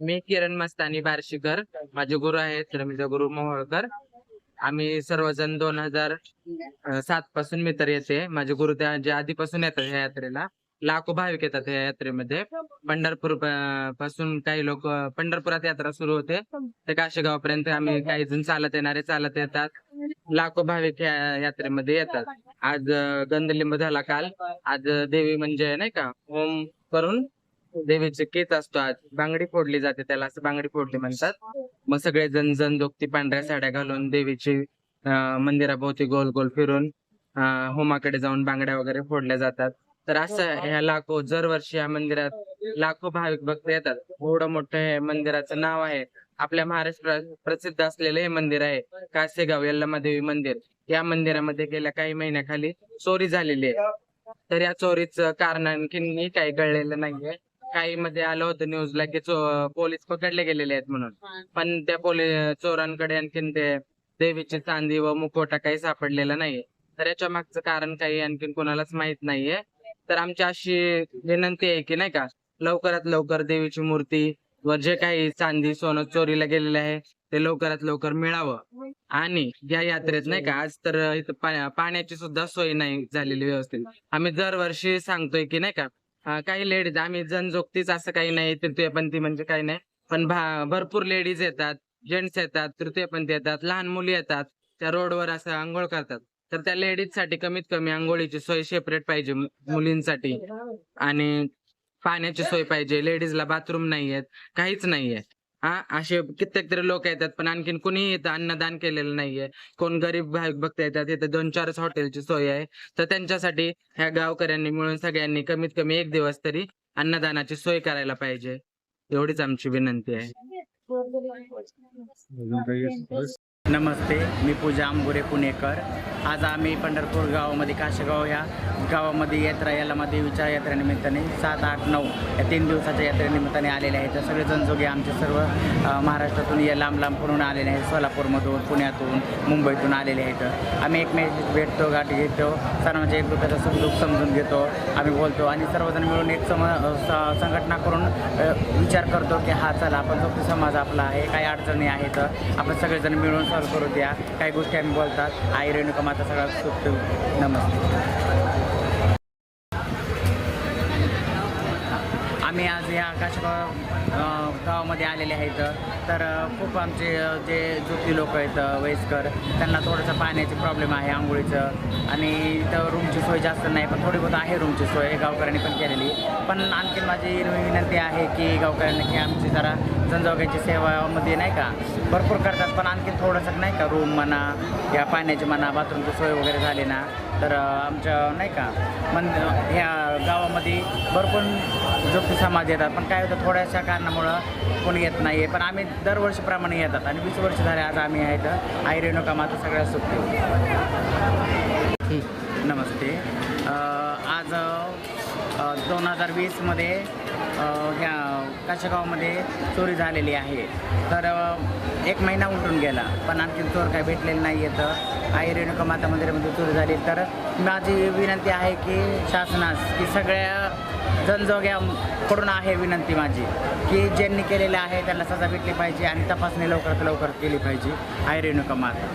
मी किरण मस्तानी बार्शीकर. माझे गुरु आहेत रवींद्र गुरु मोहोळकर. आम्ही सर्वजण दोन हजार सात पासून मी तर येते. माझे गुरु त्या जे आधीपासून येतात ह्या यात्रेला लाखो भाविक येतात ह्या यात्रेमध्ये. पंढरपूरपासून काही लोक पंढरपुरात यात्रा सुरू होते. ते काशेगावपर्यंत आम्ही काही जण चालत येणारे चालत येतात. लाखो भाविक या यात्रेमध्ये येतात. आज गंधलिंब झाला काल. आज देवी म्हणजे नाही का होम करून देवीचे केत असतो आज बांगडी फोडली जाते त्याला असं बांगडी फोडली म्हणतात. मग सगळे जण जण दोगती पांढऱ्या साड्या घालून देवीची मंदिराभोवती गोल गोल फिरून होमाकडे जाऊन बांगड्या वगैरे फोडल्या जातात. तर असं ह्या लाखो दरवर्षी या मंदिरात लाखो भाविक भक्त येतात. एवढं मोठं हे मंदिराचं नाव आहे. आपल्या महाराष्ट्रात प्रसिद्ध असलेलं हे मंदिर आहे कासेगाव यल्लमादेवी मंदिर. या मंदिरामध्ये गेल्या काही महिन्याखाली चोरी झालेली आहे. तर या चोरीचं कारण आणखीन काही कळलेलं नाहीये. काही मध्ये आलं होतं न्यूजला की पोलीस पकडले गेलेले आहेत म्हणून. पण त्या पोलीस चोरांकडे आणखीन ते देवीची चांदी व मुखवटा काही सापडलेला नाहीये. तर याच्या मागचं कारण काही आणखीन कोणालाच माहीत नाहीये. तर आमची अशी विनंती आहे की नाही का लवकरात लवकर देवीची मूर्ती व जे काही चांदी सोनं चोरीला गेलेलं आहे ते लवकरात लवकर मिळावं. आणि या यात्रेत नाही का आज तर इथं पाण्याची सुद्धा सोय नाही झालेली व्यवस्थित. आम्ही दरवर्षी सांगतोय की नाही का काही लेडीज आम्ही जनजोगतीच असं काही नाही तृतीयपंथी म्हणजे काही नाही. पण भरपूर लेडीज येतात जेंट्स येतात तृतीयपंथी येतात लहान मुली येतात त्या रोडवर असं आंघोळ करतात. तर त्या लेडीजसाठी कमीत कमी आंघोळीची सोय सेपरेट पाहिजे मुलींसाठी. आणि पाण्याची सोय पाहिजे लेडीजला बाथरूम नाहीयेत काहीच नाहीये असे कित्येक तरी लोक येतात पण आणखीन कुणीही इथं अन्नदान केलेलं नाहीये. कोण गरीब भाविक भक्त येतात इथं दोन चारच हॉटेलची सोय आहे. तर त्यांच्यासाठी ह्या गावकऱ्यांनी मिळून सगळ्यांनी कमीत कमी एक दिवस तरी अन्नदानाची सोय करायला पाहिजे. एवढीच आमची विनंती आहे. नमस्ते मी पूजा आंबुरे पुणेकर. आज आम्ही पंढरपूर गावामध्ये काशेगाव या गावामध्ये यात्रा यालामध्ये विचार यात्रेनिमित्ताने सात आठ नऊ या तीन दिवसाच्या यात्रेनिमित्ताने आलेले आहेत. तर सगळेजण जोगे आमचे सर्व महाराष्ट्रातून या लांब लांबकडून आलेले आहेत. सोलापूरमधून पुण्यातून मुंबईतून आलेले आहेत. आम्ही एकमेक भेटतो गाठी घेतो सर्वांचे एकमेकाचं सुखदुःख समजून घेतो आम्ही बोलतो आणि सर्वजण मिळून एक सम स- संघटना करून विचार करतो की हा चला आपण जो समाज आपला आहे काही अडचणी आहेत आपण सगळेजण मिळून सॉल्व करू द्या. काही गोष्टी आम्ही बोलतात. आई रेणुका माता सगळा सुख नमस्ते. मी आज या काशगाव गावामध्ये आलेले आहेत. तर खूप आमचे जे ज्योती लोक आहेत वयस्कर त्यांना थोडंसं पाण्याची प्रॉब्लेम आहे आंघोळीचं. आणि इथं रूमची सोय जास्त नाही पण थोडी बहुत आहे रूमची सोय. गावकऱ्यांनी पण केलेली. पण आणखी माझी विनंती आहे की गावकऱ्यांनी की आमची जरा जनजागृतीची सेवामध्ये नाही का भरपूर करतात. पण आणखी थोडंसं नाही का रूम म्हणा या पाण्याची म्हणा बाथरूमची सोय वगैरे झाली ना तर आमच्या नाही का मन ह्या गावामध्ये भरपूर जोपी समाज येतात. पण काय होतं थोड्याशा कारणामुळं कोणी येत नाही आहे पण आम्ही दरवर्षीप्रमाणे येतात. आणि वीस वर्ष झाले आज आम्ही आहेत. आई रेणुका माता सगळ्या सुखी. नमस्ते. आज दोन हजार वीसमध्ये ह्या काशेगावमध्ये चोरी झालेली आहे. तर एक महिना उलटून गेला पण आणखी चोर काही भेटलेले नाही आहेत आई रेणुका माता मंदिरामध्ये चोरी झाली. तर माझी विनंती आहे की शासनास की सगळ्या जनजोग्याकडून आहे विनंती माझी की ज्यांनी केलेलं आहे त्यांना सजा भेटली पाहिजे आणि तपासणी लवकरात लवकर केली पाहिजे. आई रेणुका माता.